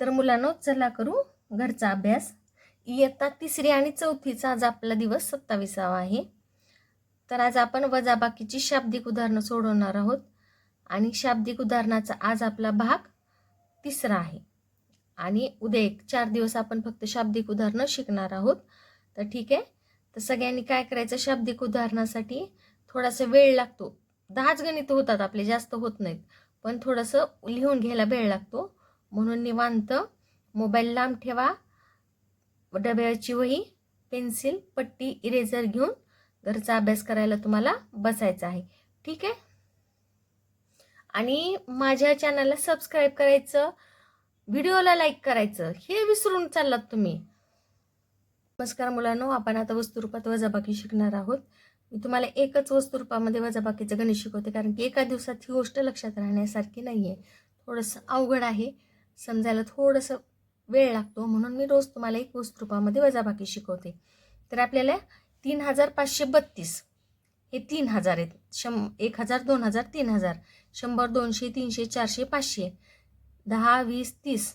तर मुलांनो चला करू घरचा अभ्यास. इयत्ता तिसरी आणि चौथीचा आज आपला दिवस सत्तावीसावा आहे. तर आज आपण वजाबाकीची शाब्दिक उदाहरणं सोडवणार आहोत. आणि शाब्दिक उदाहरणाचा आज आपला भाग तिसरा आहे. आणि उद्या एक चार दिवस आपण फक्त शाब्दिक उदाहरणं शिकणार आहोत. तर ठीक आहे? तर सगळ्यांनी काय करायचं? शाब्दिक उदाहरणासाठी थोडासा वेळ लागतो. दहाच गणित होतात आपले जास्त होत नाहीत. पण थोडंसं लिहून घ्यायला वेळ लागतो. म्हणून निवांत मोबाईल लांब ठेवा. डब्याची वही पेन्सिल पट्टी इरेझर घेऊन घरचा अभ्यास करायला तुम्हाला बसायचं आहे. ठीक आहे? आणि माझ्या चॅनलला सबस्क्राईब करायचं व्हिडिओला लाईक करायचं हे विसरून चाललात तुम्ही. नमस्कार मुलांनो आपण आता वस्तुरूपात वजाबाकी शिकणार आहोत. मी तुम्हाला एकच वस्तुरूपामध्ये वजाबाकीचं गणित शिकवते कारण की एका दिवसात ही गोष्ट लक्षात राहण्यासारखी नाही आहे थोडंसं अवघड आहे. समजायला थोडंसं वेळ लागतो म्हणून मी रोज तुम्हाला एक वस्तुरूपामध्ये वजाबाकी शिकवते. तर आपल्याला तीन हजार पाचशे बत्तीस. हे तीन हजार आहेत. शं एक हजार दोन हजार तीन हजार. शंभर दोनशे तीनशे चारशे पाचशे. दहा वीस तीस.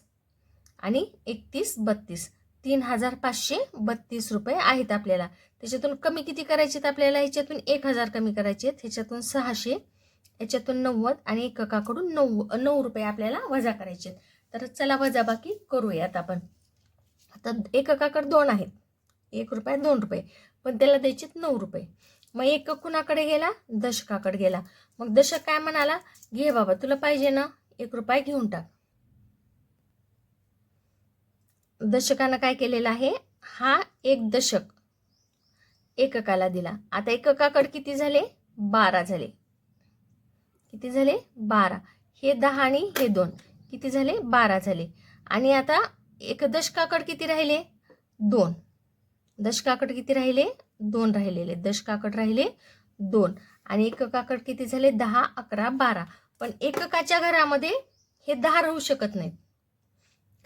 आणि एकतीस बत्तीस. तीन हजार पाचशे बत्तीस रुपये आहेत आपल्याला. त्याच्यातून कमी किती करायचे आहेत आपल्याला? ह्याच्यातून एक हजार कमी करायचे आहेत. ह्याच्यातून सहाशे याच्यातून नव्वद आणि एककाकडून नऊ नऊ रुपये आपल्याला वजा करायचे आहेत. तर चला वजाबाकी करूयात आपण. आता एक काकड दोन आहेत. एक रुपये दोन रुपये. पण त्याला द्यायचे नऊ रुपये. मग एक कुणाकडे गेला? दशकाकडे गेला. मग दशक काय म्हणाला? घे बाबा तुला पाहिजे ना? एक रुपये घेऊन टाक. दशकानं काय केलेलं आहे? हा एक दशक एककाला दिला. आता एककाकड किती झाले? बारा झाले. किती झाले? बारा. हे दहा आणि हे दोन. किती झाले? बारा झाले. आणि आता एक दशकाकड किती राहिले? दोन. दशकाकड किती राहिले? दोन राहिलेले. दशकाकड राहिले दोन. आणि एककाकड किती झाले? दहा अकरा बारा. पण एककाच्या घरामध्ये हे दहा राहू शकत नाहीत.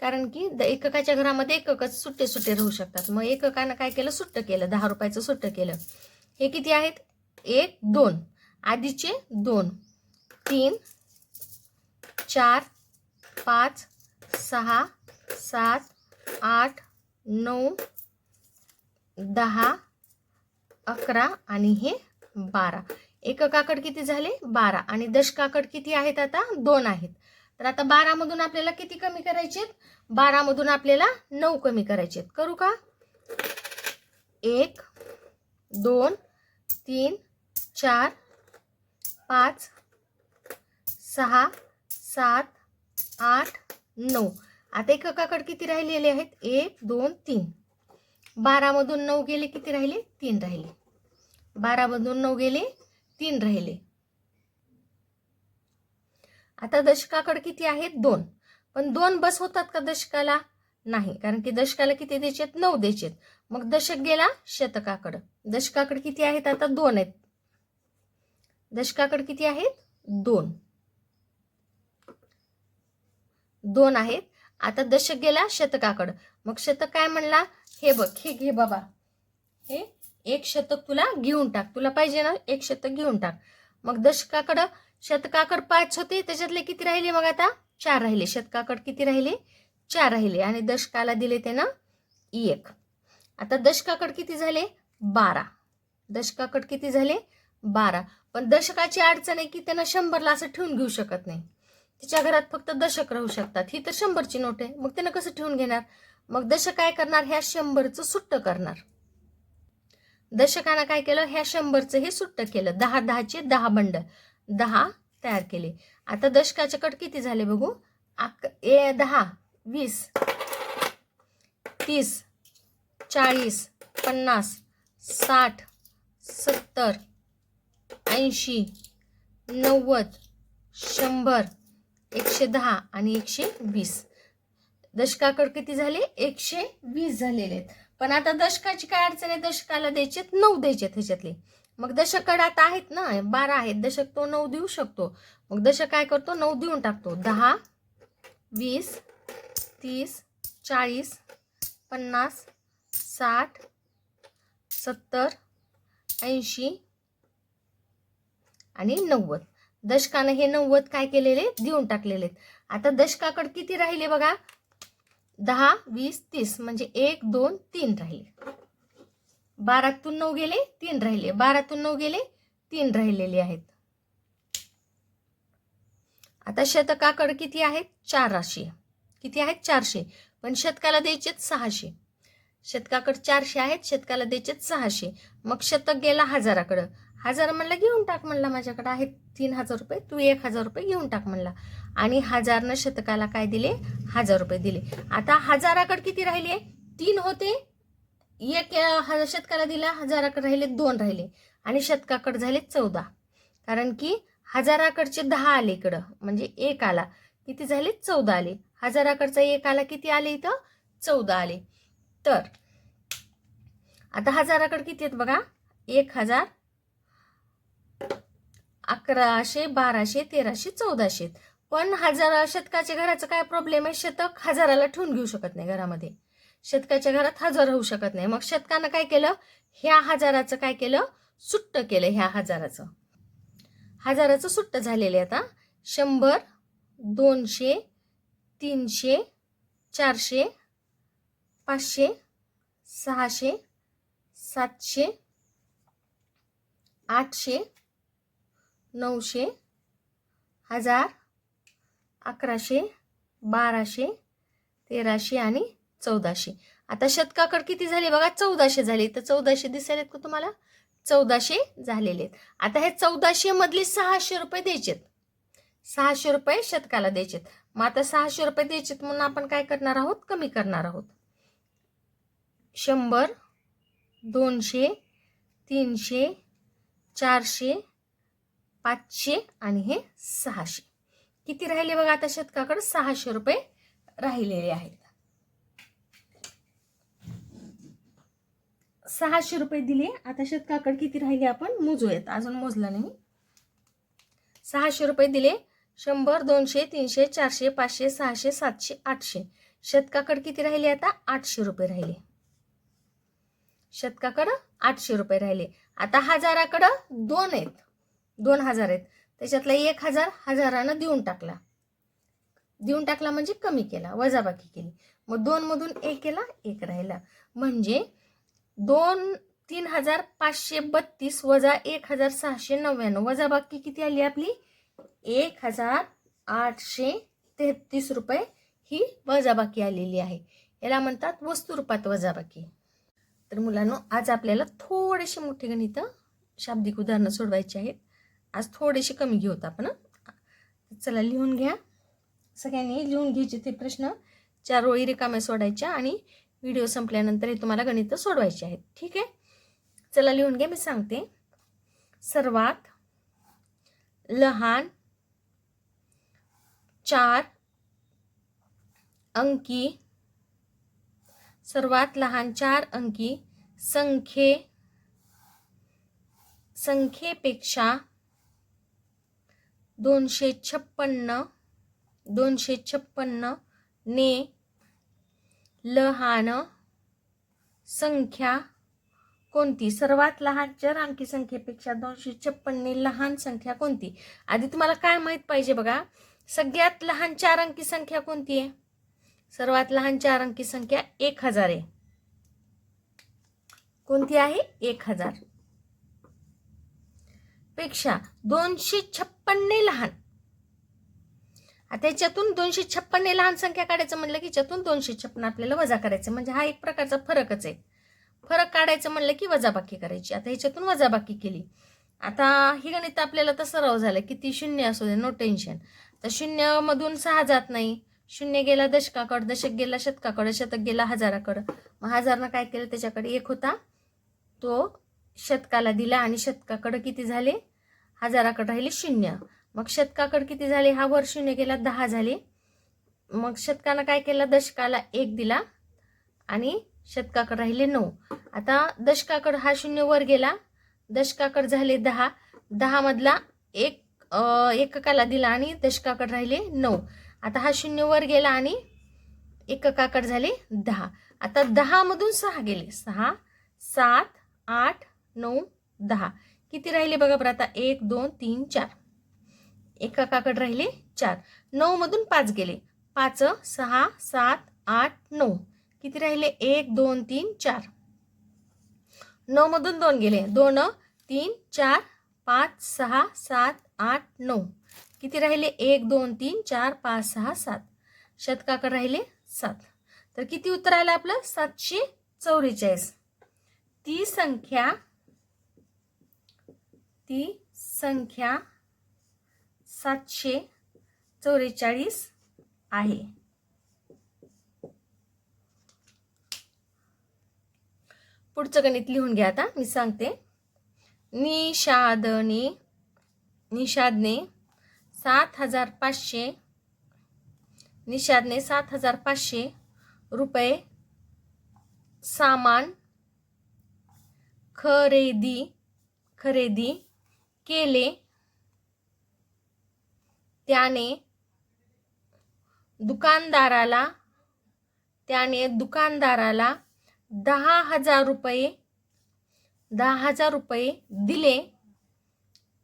कारण की द एककाच्या घरामध्ये एककच सुट्टे सुट्टे राहू शकतात. मग एककानं काय केलं? सुट्ट केलं. दहा रुपयाचं सुट्ट केलं. हे किती आहेत? एक दोन. आधीचे दोन. तीन चार पाच सहा सात आठ नऊ दहा अकरा आणि हे बारा. एक काकड किती झाले? बारा. आणि दशकाकड किती आहेत आता? दोन आहेत. तर आता बारामधून आपल्याला किती कमी करायचे आहेत? बारामधून आपल्याला नऊ कमी करायचे आहेत. करू का? एक दोन तीन चार पाच सहा सात आठ नऊ. आता एककाकड किती राहिलेले आहेत? एक दोन तीन. बारामधून नऊ गेले किती राहिले? तीन राहिले. बारामधून नऊ गेले तीन राहिले. आता दशकाकडे किती आहेत? दोन. पण दोन बस होतात का दशकाला? नाही कारण की दशकाला किती द्यायचेत? नऊ द्यायचेत. मग दशक गेला शतकाकडं. दशकाकडे किती आहेत? आता दोन आहेत. दशकाकडे किती आहेत? दोन. दोन आहेत. आता दशक गेला शतकाकडं. मग शतक काय म्हणला? हे बघ हे घे बाबा. हे एक शतक तुला घेऊन टाक. तुला पाहिजे ना एक शतक घेऊन टाक. मग दशकाकडं शतकाकड पाच होते. त्याच्यातले किती राहिले मग आता? चार राहिले. शतकाकड किती राहिले? चार राहिले. आणि दशकाला दिले ते ना एक. आता दशकाकड किती झाले? बारा. दशकाकड किती झाले? बारा. पण दशकाची अडचण आहे की त्यांना शंभरला असं ठेवून घेऊ शकत नाही. तिच्या घरात फक्त दशक राहू शकतात. ही तर शंभरची नोट आहे. मग त्यानं कसं ठेवून घेणार? मग दशक काय करणार? ह्या शंभरचं सुट्ट करणार. दशकानं काय केलं? ह्या शंभरचं हे सुट्ट केलं. दहा दहाचे दहा बंड. दहा तयार केले. आता दशकाचे कट किती झाले बघू? अक ए दहा वीस तीस चाळीस पन्नास साठ सत्तर ऐंशी नव्वद शंभर एकशे दहा आणि एकशे वीस. दशकाकड किती झाले? एकशे वीस झालेले आहेत. पण आता दशकाची काय अडचण आहे? दशकाला द्यायचेत नऊ द्यायचेत ह्याच्यातले. मग दशकड आता आहेत ना? बारा आहेत. दशक तो नऊ देऊ शकतो. मग दशक काय करतो? नऊ देऊन टाकतो. दहा वीस तीस चाळीस पन्नास साठ सत्तर ऐंशी आणि नव्वद. दशकानं हे नव्वद काय केलेले? देऊन टाकलेले आहेत आता दशकाकडे किती राहिले बघा? दहा वीस तीस म्हणजे एक दोन तीन राहिले. बारातून नऊ गेले तीन राहिले. बारातून नऊ गेले तीन राहिलेले आहेत. आता शतकाकडे किती आहेत? चारशे. किती आहेत? चारशे. पण शतकाला द्यायचेत सहाशे. शतकाकडे चारशे आहेत शतकाला द्यायचेत सहाशे. मग शतक गेला हजाराकडं. हजार म्हणला घेऊन टाक म्हणला माझ्याकडे. आहेत तीन हजार रुपये. तू एक हजार रुपये घेऊन टाक म्हणला. आणि हजारनं शतकाला काय दिले? हजार रुपये दिले. आता हजाराकडे किती राहिले? तीन होते. एक शतकाला दिला. हजाराकडे राहिले दोन राहिले. आणि शतकाकडे झाले चौदा. कारण की हजाराकडचे दहा आले इकडं. म्हणजे एक आला. किती झाले? चौदा आले. हजाराकडचा एक आला. किती आले इथं? चौदा आले. तर आता हजाराकडे किती आहेत बघा? एक हजार अकराशे बाराशे तेराशे चौदाशे. पण हजार शतकाच्या घराचं काय प्रॉब्लेम आहे? शतक हजाराला ठेवून घेऊ शकत नाही घरामध्ये. शतकाच्या घरात हजार होऊ शकत नाही. मग शतकानं काय केलं? ह्या हजाराचं काय केलं? सुट्ट केलं ह्या हजाराचं. हजाराचं सुट्ट झालेलं आहे आता. शंभर दोनशे तीनशे चारशे पाचशे सहाशे सातशे आठशे नऊशे हजार अकराशे बाराशे तेराशे आणि चौदाशे. आता शतकाकड किती झाले बघा? चौदाशे झाले. तर चौदाशे दिसायलेत का तुम्हाला? चौदाशे झालेले आहेत आता हे चौदाशे मधले सहाशे रुपये द्यायचेत. सहाशे रुपये शतकाला द्यायचेत. मग आता सहाशे रुपये द्यायचेत म्हणून आपण काय करणार आहोत? कमी करणार आहोत. शंभर दोनशे तीनशे चारशे पाचशे आणि हे सहाशे. किती राहिले बघा आता शतकाकडे? सहाशे रुपये राहिलेले आहेत. सहाशे रुपये दिले. आता शतकाकडे किती राहिले आपण? मोजूयात. अजून मोजलं नाही. सहाशे रुपये दिले. शंभर दोनशे तीनशे चारशे पाचशे सहाशे सातशे आठशे. शतकाकडे किती राहिले आता? आठशे रुपये राहिले. शतकाकडं आठशे रुपये राहिले. आता हजाराकडं दोन आहेत. दोन हजार आहेत. त्याच्यातला एक हजार हजारानं देऊन टाकला. देऊन टाकला म्हणजे कमी केला वजाबाकी केली. मग दोन मधून एक केला एक राहिला. म्हणजे दोन तीन हजार पाचशे बत्तीस वजा एक हजार सहाशे नव्याण्णव. वजाबाकी किती आली आपली? एक हजार आठशे तेहतीस रुपये ही वजाबाकी आलेली आहे. याला म्हणतात वस्तुरूपात वजाबाकी. तर मुलांनो आज आपल्याला थोडेसे मोठे गणित शाब्दिक उदाहरणं सोडवायची आहेत. आज थोडेसे कमी घेऊत आपण चला लिहून घ्या. सगळ्यांनी लिहून घ्यायचे ते प्रश्न. चार ओळी रिकाम्या सोडायच्या आणि व्हिडिओ संपल्यानंतर हे तुम्हाला गणित सोडवायचे आहेत. ठीक आहे? चला लिहून घ्या मी सांगते. सर्वात लहान चार अंकी सर्वात लहान चार अंकी संख्ये संख्येपेक्षा दोनशे छप्पन्न दोनशे छप्पन्न ने लहान संख्या कोणती? सर्वात लहान चार अंकी संख्येपेक्षा दोनशे छप्पन्न लहान संख्या कोणती? आधी तुम्हाला काय माहीत पाहिजे बघा. सगळ्यात लहान चार अंकी संख्या कोणती आहे? सर्वात लहान चार अंकी संख्या एक हजार आहे. कोणती आहे? एक हजार. पेक्षा दोनशे छप्पन्न लहान. आता याच्यातून दोनशे छप्पनने लहान संख्या काढायचं म्हणलं की याच्यातून दोनशे छप्पन आपल्याला वजा करायचं. म्हणजे हा एक प्रकारचा फरकच आहे. फरक काढायचं म्हणलं की वजाबाकी करायची. आता ह्याच्यातून वजाबाकी केली. आता ही गणित आपल्याला तर सराव झालं किती शून्य असू दे नो टेन्शन तर शून्यमधून सहा जात नाही. शून्य गेला दशकाकडं दशक गेला शतकाकडं शतक गेला हजाराकडं. मग हजारनं काय केलं? त्याच्याकडे एक होता. तो शतकाला दिला आणि शतकाकडं किती झाले? हजाराकडे राहिले शून्य. मग शतकाकडे किती झाले? हा वर शून्य केला दहा झाले. मग शतकानं काय केलं? दशकाला एक दिला आणि शतकाकडे राहिले नऊ. आता दशकाकडे हा शून्य वर गेला. दशकाकडे झाले दहा. दहामधला एक एककाला दिला आणि दशकाकडे राहिले नऊ. आता हा शून्य वर गेला आणि एककाकडे झाले दहा. आता दहामधून सहा गेले. सहा सात आठ नऊ दहा. किती राहिले बघा बरं आता? एक दोन तीन चार. एककाकडे राहिले चार. नऊमधून पाच गेले. पाच सहा सात आठ नऊ. किती राहिले? एक दोन तीन चार. नऊमधून दोन गेले. दोन तीन चार पाच सहा सात आठ नऊ. किती राहिले? एक दोन तीन चार पाच सहा सात. शतकाकड राहिले सात. तर किती उत्तर आलं आपलं? सातशे चौवेचाळीस ती संख्या ती संख्या सातशे चौवेचाळीस आहे. पुढचं गणित लिहून घ्या आता मी सांगते. निषादने निषादने सात हजार पाचशे निषादने सात हजार पाचशे रुपये सामान खरेदी खरेदी केले त्याने दुकानदाराला त्याने दुकानदाराला दहा हजार रुपये दहा हजार रुपये दिले.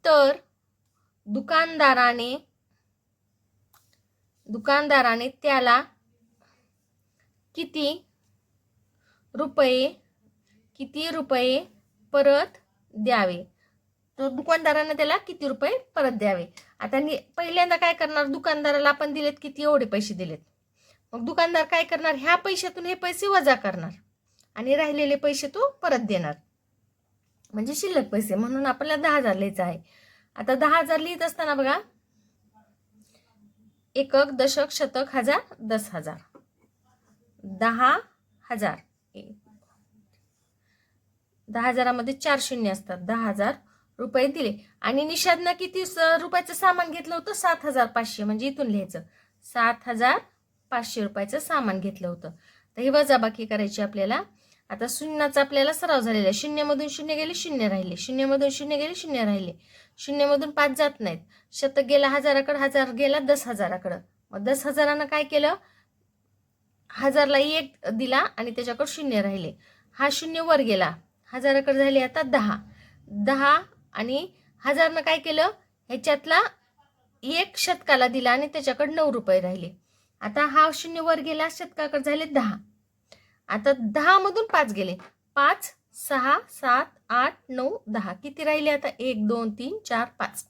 तर दुकानदाराने दुकानदाराने त्याला किती रुपये किती रुपये परत द्यावे? तो दुकानदारांना त्याला किती रुपये परत द्यावे? आता पहिल्यांदा काय करणार? दुकानदाराला आपण दिलेत किती? एवढे पैसे दिलेत. मग दुकानदार काय करणार? ह्या पैशातून हे पैसे वजा करणार. आणि राहिलेले पैसे तो परत देणार. म्हणजे शिल्लक पैसे. म्हणून आपल्याला दहा हजार लिहायचं आहे. आता दहा हजार लिहित असताना बघा. एकक दशक शतक हजार दस हजार. दहा हजार. दहा हजारामध्ये चार शून्य असतात. दहा हजार रुपये दिले. आणि निषादनं किती स- रुपयाचं सामान घेतलं होतं? सात हजार पाचशे. म्हणजे इथून लिहायचं. सात हजार पाचशे रुपयाचं सामान घेतलं होतं. तर ही वजाबाकी करायची आपल्याला. आता शून्याचा आपल्याला सराव झालेला आहे. शून्यमधून शून्य गेले शून्य राहिले. शून्यमधून शून्य गेले शून्य राहिले. शून्यमधून पाच जात नाहीत. शतक गेला हजाराकडं हजार गेला दस हजाराकडं. मग दस हजारानं काय केलं? हजारला एक दिला आणि त्याच्याकडं शून्य राहिले. हा शून्य वर गेला. हजाराकडे झाले आता दहा. दहा आणि हजारनं काय केलं? ह्याच्यातला एक शतकाला दिला आणि त्याच्याकडे नऊ रुपये राहिले. आता हा शून्य वर गेला शतकाकडे झाले दहा. आता दहा मधून पाच गेले. पाच सहा सात आठ नऊ दहा. किती राहिले आता? एक दोन तीन चार पाच.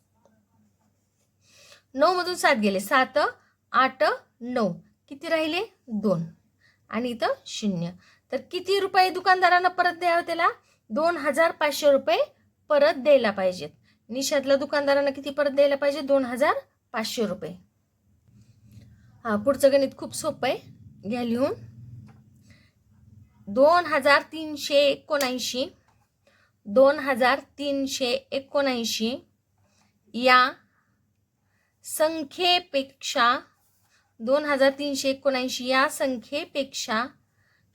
नऊ मधून सात गेले. सात आठ नऊ. किती राहिले? दोन. आणि इथं शून्य. तर किती रुपये दुकानदारांना परत द्यावं त्याला? दोन हजार पाचशे रुपये परत द्यायला पाहिजेत. निशातल्या दुकानदारांना किती परत द्यायला पाहिजे? दोन हजार पाचशे रुपये. हा पुढचं गणित खूप सोपं आहे. घ्या लिहून. दोन हजार तीनशे एकोणऐंशी दोन हजार तीनशे एकोणऐंशी या संख्येपेक्षा दोन हजार तीनशे एकोणऐंशी या संख्येपेक्षा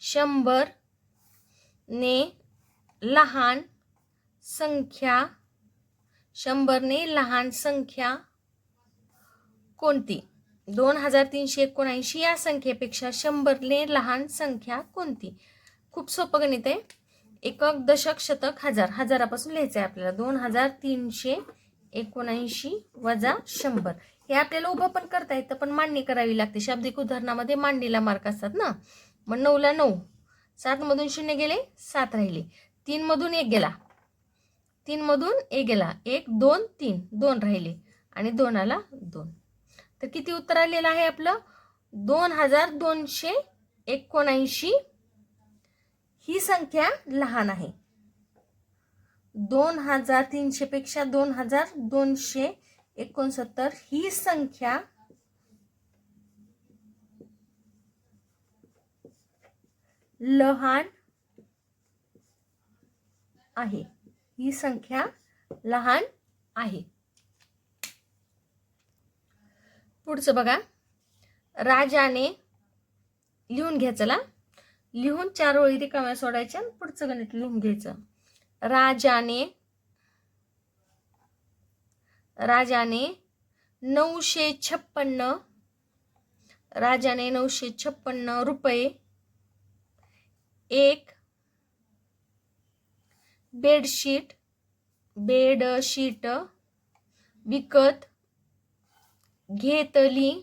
शंभर ने लहान संख्या शंभरने लहान संख्या कोणती? दोन हजार तीनशे एकोणऐंशी या संख्येपेक्षा शंभरने लहान संख्या कोणती? खूप सोपं गणित आहे. एकक दशक शतक हजार. हजारापासून लिहायचं आहे आपल्याला. दोन हजार तीनशे एकोणऐंशी वजा शंभर. हे आपल्याला उभं पण करता येतं पण मांडणी करावी लागते. शाब्दिक उदाहरणामध्ये मांडणीला मार्क असतात ना? मग नऊला नऊ. सातमधून शून्य गेले सात राहिले. तीनमधून एक गेला. तीनमधून ए गेला. एक दोन तीन. दोन राहिले. आणि दोनाला दोन. तर किती उत्तर आलेलं आहे आपलं? दोन हजार दोनशे एकोणऐंशी. ही संख्या लहान आहे. दोन हजार तीनशेपेक्षा दोन हजार दोनशे एकोणसत्तर ही संख्या लहान आहे. ही संख्या लहान आहे. पुढचं बघा. राजाने लिहून घ्या लिहून चार ओळी रिकाम्या सोडायच्या आणि पुढचं गणित लिहून घ्यायचं. राजाने राजाने नऊशे छप्पन्न राजाने नऊशे छप्पन्न रुपये एक बेडशीट बेडशीट विकत घेतली.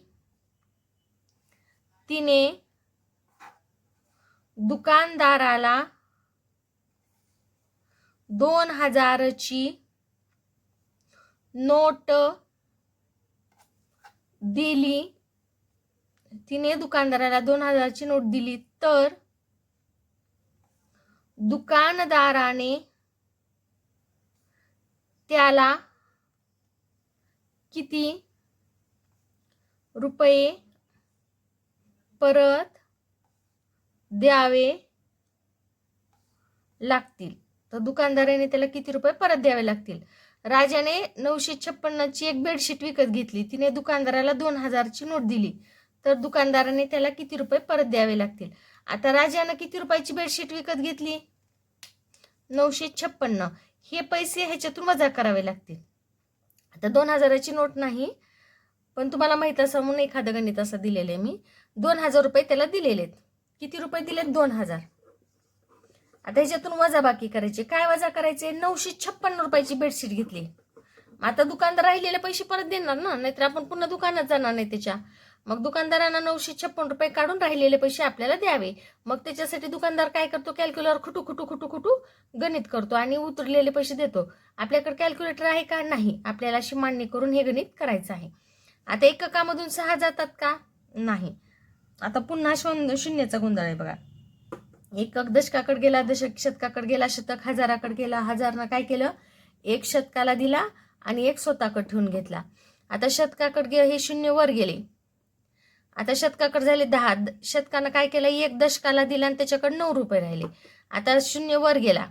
तिने दुकानदाराला दोन हजारची नोट दिली. तिने दुकानदाराला दोन हजारची नोट दिली. तर दुकानदाराने त्याला किती रुपये परत द्यावे लागतील? तर दुकानदाराने त्याला किती रुपये परत द्यावे लागतील? राजाने नऊशे छप्पन्नची एक बेडशीट विकत घेतली. तिने दुकानदाराला दोन हजारची नोट दिली. तर दुकानदाराने त्याला किती रुपये परत द्यावे लागतील? आता राजानं किती रुपयाची बेडशीट विकत घेतली? नऊशे छप्पन्न. हे पैसे ह्याच्यातून वजा करावे लागतील. आता दोन हजाराची नोट नाही पण तुम्हाला माहीत असं म्हणून एखादं गणित असं दिलेलं आहे मी. दोन हजार रुपये त्याला दिलेले आहेत किती रुपये दिलेत? दोन हजार. आता ह्याच्यातून वजा बाकी करायचे. काय वजा करायचे? नऊशे छप्पन्न रुपयाची बेडशीट घेतली. मग आता दुकानदार राहिलेले पैसे परत देणार ना? नाहीतर आपण पुन्हा दुकानात जाणार नाही त्याच्या. मग दुकानदारांना नऊशे छप्पन रुपये काढून राहिलेले पैसे आपल्याला द्यावे. मग त्याच्यासाठी दुकानदार काय करतो? कॅल्क्युलर खुटू खुटू खुटू खुटू गणित करतो आणि उतरलेले पैसे देतो. आपल्याकडे कॅल्क्युलेटर आहे का? नाही. आपल्याला अशी मांडणी करून हे गणित करायचं आहे. आता एककामधून सहा जातात का? नाही. आता पुन्हा शून्य शून्याचा गोंधळ आहे बघा. एकक दशकाकडे गेला दशक शतकाकडे गेला शतक हजाराकडे गेला हजारनं काय केलं? एक शतकाला दिला आणि एक स्वतःकडे ठेवून घेतला. आता शतकाकडे गे हे शून्य वर गेले. आता शतकाकडे झाले दहा द- शतकानं काय केलं? एक दशकाला दिला आणि त्याच्याकडे नऊ रुपये राहिले. आता शून्य वर गेला.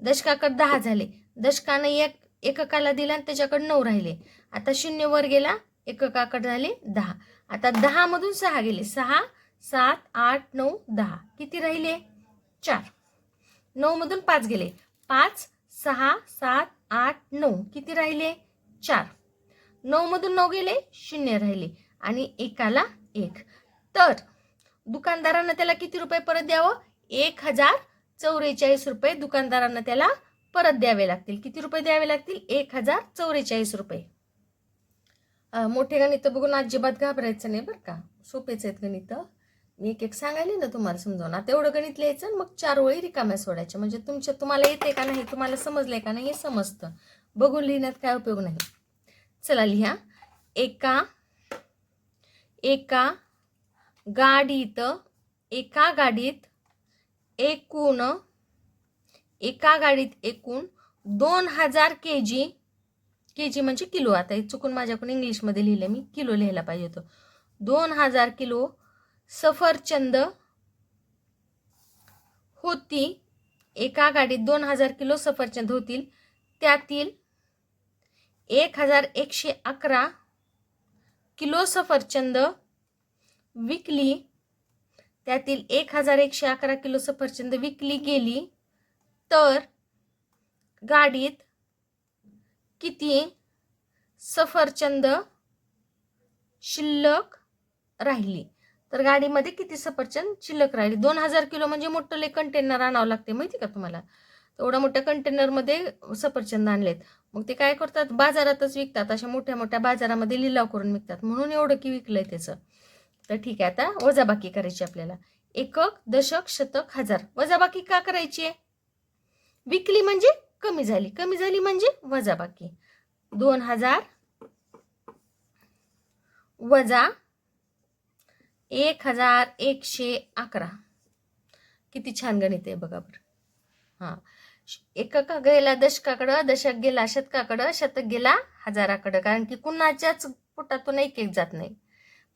दशकाकडे दहा झाले. दशकानं एक एककाला दिला आणि त्याच्याकडे नऊ राहिले. आता शून्य वर गेला एककाकडे झाले दहा. आता दहा मधून सहा गेले. सहा सात आठ नऊ दहा. किती राहिले? चार. नऊ मधून पाच गेले. पाच सहा सात आठ नऊ. किती राहिले? चार. नऊ मधून नऊ गेले शून्य राहिले. आणि एकाला एक. तर दुकानदारानं त्याला किती रुपये परत द्यावं? एक हजार चौवेचाळीस रुपये दुकानदारांना त्याला परत द्यावे लागतील. किती रुपये द्यावे लागतील? एक हजार चौवेचाळीस रुपये. मोठे गणित बघून अजिबात घाबरायचं नाही बरं का. सोपेच आहेत गणित. मी एक एक सांगायले ना तुम्हाला समजावून. आता एवढं गणित लिहायचं मग चार ओळी रिकाम्या सोडायच्या. म्हणजे तुमच्या तुम्हाला येते का नाही तुम्हाला समजलंय का नाही हे समजतं. बघून लिहिण्यात काय उपयोग नाही. चला लिहा. एका एका गाडीत एका गाडीत एकूण एका गाडीत एकूण दोन हजार के जी के जी म्हणजे किलो. आता हे चुकून माझ्याकडून इंग्लिशमध्ये लिहिलं मी किलो लिहायला पाहिजे होतं. दोन हजार किलो सफरचंद होती. एका गाडीत दोन हजार किलो सफरचंद होतील. त्यातील एक हजार एकशे अकरा किलो सफरचंद विकली. त्यातील एक हजार एकशे अकरा किलो सफरचंद विकली गेली. तर गाडीत किती सफरचंद शिल्लक राहिली? तर गाडीमध्ये किती सफरचंद शिल्लक राहिली? दोन हजार किलो म्हणजे मोठं लय कंटेनर आणावं लागते माहिती का तुम्हाला? एवढ्या मोठ्या कंटेनरमध्ये सफरचंद आणलेत. मग ते काय करतात? बाजारातच विकतात. अशा मोठ्या मोठ्या बाजारामध्ये लिलाव करून विकतात. म्हणून एवढं की विकलंय त्याचं. तर ठीक आहे आता वजाबाकी करायची आपल्याला. एकक दशक शतक हजार. वजाबाकी का करायची आहे? विकली म्हणजे कमी झाली. कमी झाली म्हणजे वजाबाकी. दोन हजार वजा एक हजार एकशे अकरा. किती छान गणित आहे बघा बरं. हां. एकका गेला दशकाकडं दशक गेला शतकाकडं शतक गेला हजाराकडं. कारण की कुणाच्याच पोटातून एक एक जात नाही.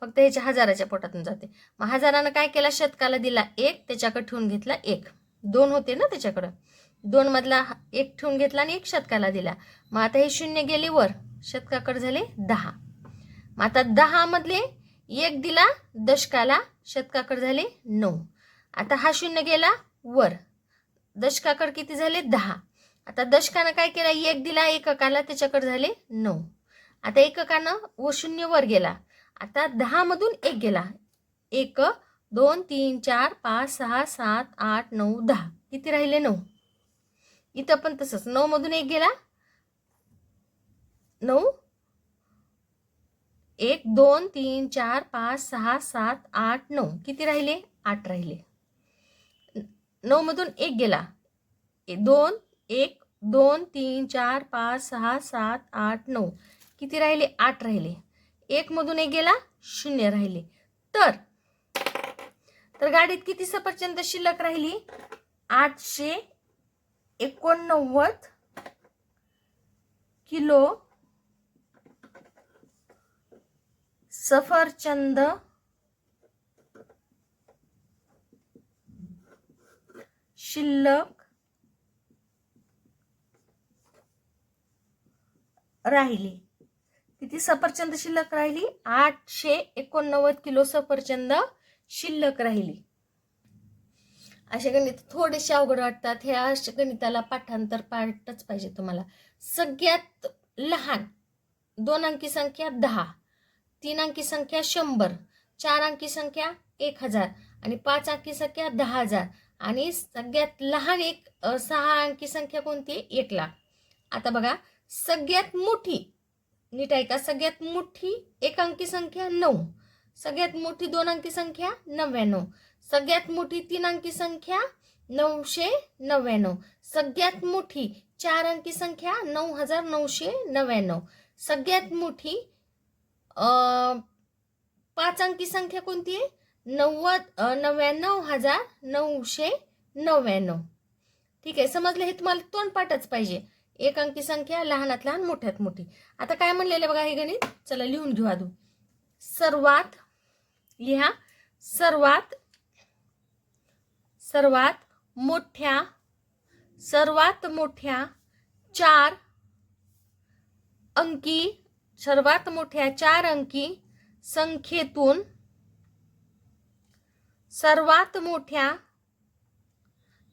फक्त ह्याच्या हजाराच्या पोटातून जाते. मग हजारानं काय केला? शतकाला दिला एक त्याच्याकडे ठेवून घेतला एक. दोन होते ना त्याच्याकडं. दोन मधला एक ठेवून घेतला आणि एक शतकाला दिला. मग आता हे शून्य गेले वर. शतकाकडे झाले दहा. मग आता दहा मधले एक दिला दशकाला शतकाकडे झाले नऊ. आता हा शून्य गेला वर. दशकाकडे किती झाले? दहा. आता दशकानं काय केला? एक दिला एककाला त्याच्याकडे झाले नऊ. आता एककानं व शून्य वर गेला. आता दहा मधून एक गेला. एक दोन तीन चार पाच सहा सात आठ नऊ दहा. किती राहिले? नऊ. इथं पण तसंच. नऊ मधून एक गेला. नऊ. एक दोन तीन चार पाच सहा सात आठ नऊ. किती राहिले? आठ राहिले. नऊमधून एक गेला. दोन एक दोन तीन चार पाच सहा सात आठ नऊ. किती राहिले? आठ राहिले. एकमधून एक गेला शून्य राहिले. तर तर गाडीत किती सफरचंद शिल्लक राहिली? आठशे एकोणनव्वद किलो सफरचंद शिल्लक राहिली. किती सफरचंद शिल्लक राहिली? आठशे एकोणनव्वद किलो सफरचंद शिल्लक राहिली. असे गणित थोडेसे अवघड वाटतात. हे अशा गणिताला पाठांतर पाठच पाहिजे तुम्हाला. सगळ्यात लहान दोन अंकी संख्या दहा तीन अंकी संख्या शंभर चार अंकी संख्या एक हजार आणि पाच अंकी संख्या दहा हजार. आणि सगळ्यात लहान एक सहा अंकी संख्या कोणती आहे? एक लाख. आता बघा सगळ्यात मोठी नीट आहे का सगळ्यात मोठी एक अंकी संख्या नऊ. सगळ्यात मोठी दोन अंकी संख्या नव्याण्णव. सगळ्यात मोठी तीन अंकी संख्या नऊशे नव्याण्णव. सगळ्यात मोठी चार अंकी संख्या नऊ हजार नऊशे नव्याण्णव. सगळ्यात मोठी पाच अंकी संख्या कोणती आहे? नव्वद नव्याण्णव हजार नऊशे नव्याण्णव. ठीक आहे समजलं? हे तुम्हाला तोंडपाठच पाहिजे. एक अंकी संख्या लहानात लहान मोठ्यात मोठी. आता काय म्हणलेलं बघा हे गणित? चला लिहून घेऊ आधू सर्वात लिहा. सर्वात सर्वात मोठ्या सर्वात मोठ्या चार अंकी सर्वात मोठ्या चार अंकी संख्येतून सर्वात मोठ्या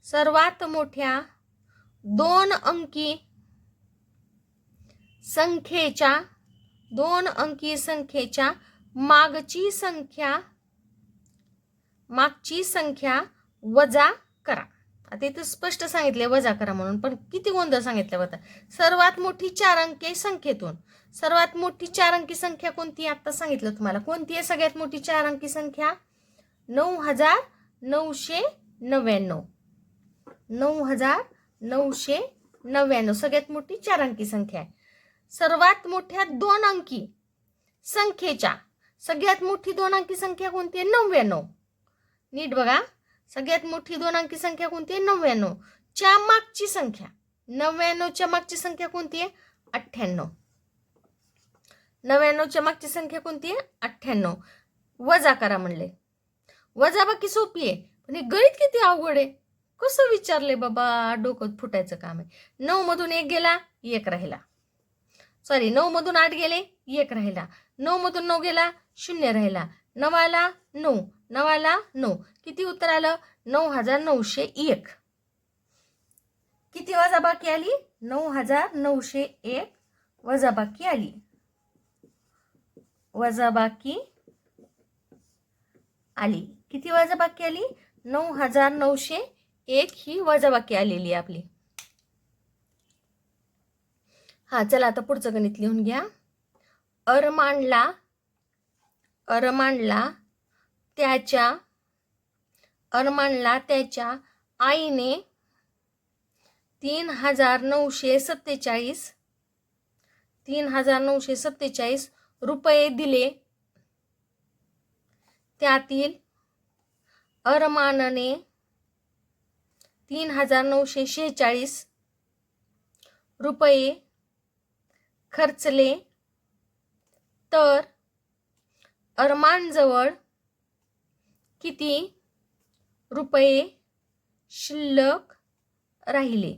सर्वात मोठ्या दोन अंकी संख्येच्या दोन अंकी संख्येच्या मागची संख्या मागची संख्या वजा करा. आता इथं स्पष्ट सांगितले वजा करा म्हणून पण किती गोंधळ सांगितलं होता सर्वात मोठी चार अंकी संख्येतून. सर्वात मोठी चार अंकी संख्या कोणती आहे? आता सांगितलं तुम्हाला. कोणती आहे सगळ्यात मोठी चार अंकी संख्या? नऊ हजार नऊशे नव्याण्णव. नऊ हजार नऊशे नव्याण्णव. सगळ्यात मोठी चार अंकी संख्या आहे. सर्वात मोठ्या दोन अंकी संख्येच्या. सगळ्यात मोठी दोन अंकी संख्या कोणती आहे? नव्याण्णव. नीट बघा. सगळ्यात मोठी दोन अंकी संख्या कोणती आहे? नव्याण्णव. च्या मागची संख्या. नव्याण्णवच्या मागची संख्या कोणती आहे? अठ्ठ्याण्णव. नव्याण्णवच्या मागची संख्या कोणती आहे? अठ्ठ्याण्णव. वजा करा म्हणले. वजाबाकी सोपी आहे? पण हे गणित किती अवघड आहे? कसं विचारले बाबा? डोकं फुटायचं काम आहे. नऊ मधून एक गेला एक राहिला. सॉरी नऊ मधून आठ गेले एक राहिला. नऊ मधून नऊ गेला शून्य राहिला. नवाला नऊ नवाला नऊ. किती उत्तर आलं? नऊ हजार नऊशे एक. किती वजाबाकी आली? नऊ हजार नऊशे एक वजाबाकी आली. वजाबाकी आली. किती वजाबाकी आली? नऊ हजार नऊशे एक ही वजाबाकी आलेली आहे आपली. हा चला आता पुढचं गणित लिहून घ्या. अरमानला अरमानला त्याच्या अरमानला त्याच्या आईने तीन हजार नऊशे सत्तेचाळीस तीन हजार नऊशे सत्तेचाळीस रुपये दिले. त्यातील अरमानने तीन हजार नऊशे शेहेचाळीस रुपये खर्चले. तर अरमानजवळ किती रुपये शिल्लक राहिले?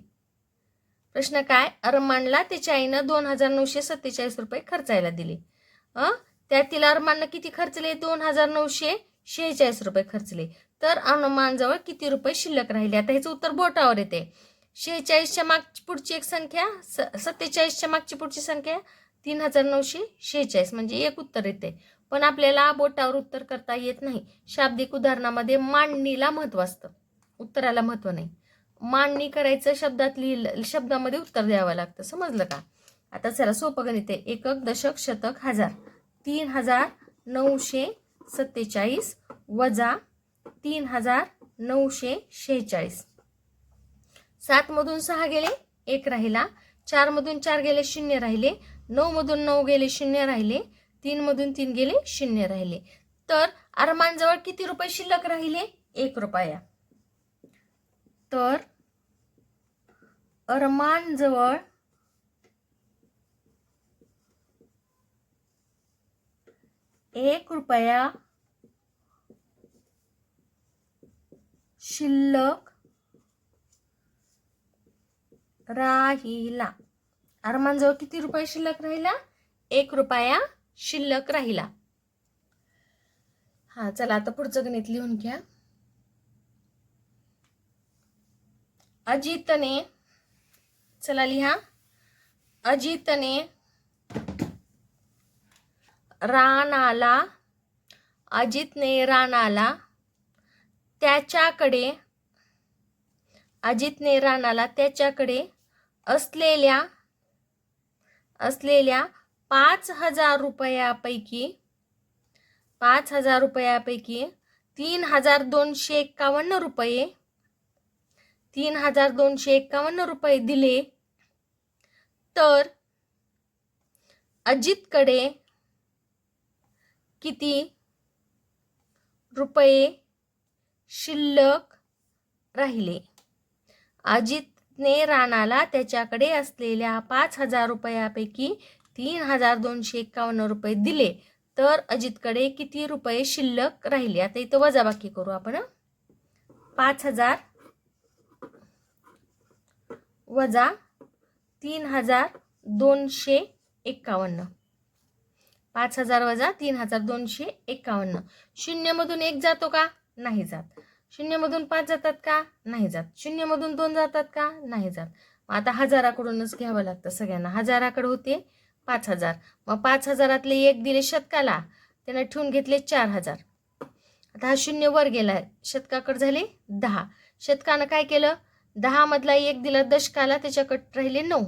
प्रश्न काय? अरमानला त्याच्या आईनं दोन हजार नऊशे सत्तेचाळीस रुपये खर्चायला दिले. अं? त्यातील अरमाननं किती खर्चले? दोन हजार नऊशे शेहेचाळीस रुपये खर्चले. तर अनुमानजवळ किती रुपये शिल्लक राहिले? आता ह्याचं उत्तर बोटावर येते. शेहेचाळीसच्या मागची पुढची एक संख्या स सत्तेचाळीसच्या मागची पुढची संख्या तीन हजार नऊशे शेहेचाळीस म्हणजे एक उत्तर येते. पण आपल्याला बोटावर उत्तर करता येत नाही. शाब्दिक उदाहरणामध्ये मांडणीला महत्त्व असतं. उत्तराला महत्त्व नाही. मांडणी करायचं शब्दात लिहिलं शब्दामध्ये उत्तर द्यावं लागतं. समजलं का? आता चला सोपं गणित आहे. एकक दशक शतक हजार. तीन हजार नऊशे सत्तेचाळीस वजा तीन हजार नऊशे शेहेचाळीस. सातमधून सहा गेले एक राहिला. चारमधून चार गेले शून्य राहिले. नऊमधून नऊ गेले शून्य राहिले. तीनमधून तीन गेले शून्य राहिले. तर अरमानजवळ किती रुपये शिल्लक राहिले? एक रुपया. तर अरमानजवळ एक रुपया शिल्लक राहिला. अरमानजवळ किती रुपये शिल्लक राहिला? एक रुपया शिल्लक राहिला. हा चला आता पुढचं गणित लिहून घ्या. अजितने चला लिहा. अजितने राणाला अजितने राणाला त्याच्याकडे अजितने राणाला त्याच्याकडे असलेल्या असलेल्या पाच हजार रुपयापैकी पाच हजार रुपयापैकी तीन हजार दोनशे एक्कावन्न रुपये तीन हजार दोनशे एक्कावन्न रुपये दिले. तर अजितकडे किती रुपये शिल्लक राहिले. अजितने राणाला त्याच्याकडे असलेल्या पाच हजार रुपयापैकी तीन हजार दोनशे एक्कावन्न रुपये दिले. तर अजितकडे किती रुपये शिल्लक राहिले? आता इथं वजाबाकी करू आपण पाच हजार वजा तीन हजार दोनशे एक्कावन्न पाच हजार वजा तीन हजार दोनशे एक्कावन्न शून्यमधून एक जातो का? नाही जात. शून्यमधून पाच जातात का? नाही जात. शून्यमधून दोन जातात का? नाही जात. मग आता हजाराकडूनच घ्यावं लागतं सगळ्यांना. हजाराकडे होते पाच हजार. मग पाच हजारातले एक दिले शतकाला. त्यानं ठेवून घेतले चार हजार. आता हा शून्य वर गेला शतकाकडे झाले दहा. शतकानं काय केलं? दहामधला एक दिला दशकाला त्याच्याकडे राहिले नऊ.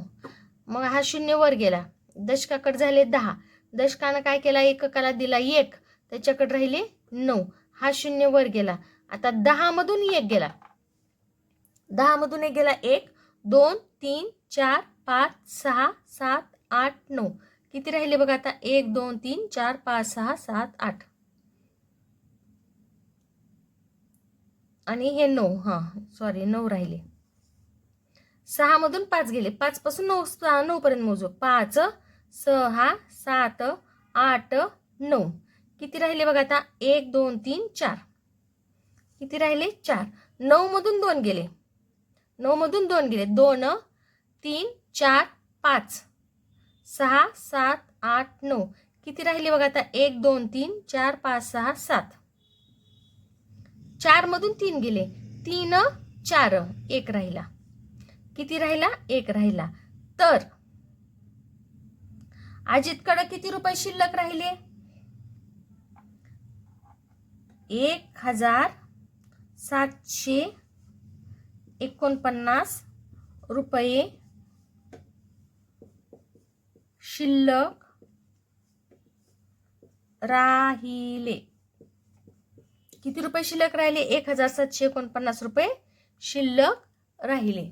मग हा शून्य वर गेला. दशकाकडे झाले दहा. दशकानं काय केला? एककाला दिला एक. त्याच्याकडे राहिले नऊ. हा शून्य वर गेला. आता दहामधून एक गेला. दहामधून एक गेला. एक दोन तीन चार पाच सहा सात आठ नऊ. किती राहिले बघा आता? एक दोन तीन चार पाच सहा सात आठ. आणि हे नऊ हां सॉरी नऊ राहिले. सहामधून पाच गेले. पाच पासून नऊ नऊ पर्यंत मोजू. पाच सहा सात आठ नऊ. किती राहिले बघा आता? एक दोन तीन चार. किती राहिले? चार. नऊमधून दोन गेले. नऊमधून दोन गेले. दोन तीन चार पाच. सहा सात आठ नऊ. किती राहिले बघा आता? एक दोन तीन चार पाच सहा सात. चारमधून तीन गेले. तीन चार. एक राहिला. किती राहिला? एक राहिला. तर अजितकडं किती रुपये शिल्लक राहिले? एक हजार सातशे एकोणपन्नास रुपये शिल्लक राहिले. किती रुपये शिल्लक राहिले? एक हजार सातशे एकोणपन्नास रुपये शिल्लक राहिले.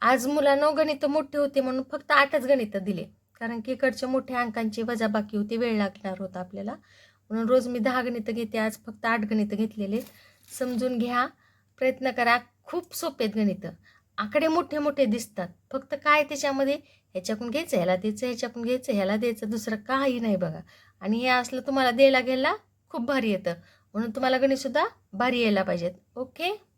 आज मुलांना गणित मोठे होते म्हणून फक्त आठच गणित दिले. कारण की इकडच्या मोठ्या अंकांची वजाबाकी होती वेळ लागणार होता आपल्याला. म्हणून रोज मी दहा गणितं घेते आज फक्त आठ गणितं घेतलेले. समजून घ्या. प्रयत्न करा. खूप सोपे आहेत गणितं. आकडे मोठे मोठे दिसतात. फक्त काय त्याच्यामध्ये? ह्याच्याकडून घ्यायचं ह्याला द्यायचं ह्याच्याकडून घ्यायचं ह्याला द्यायचं. दुसरं काही नाही बघा. आणि हे असलं तुम्हाला द्यायला घ्यायला खूप भारी येतं. म्हणून तुम्हाला गणितसुद्धा भारी यायला पाहिजेत. ओके?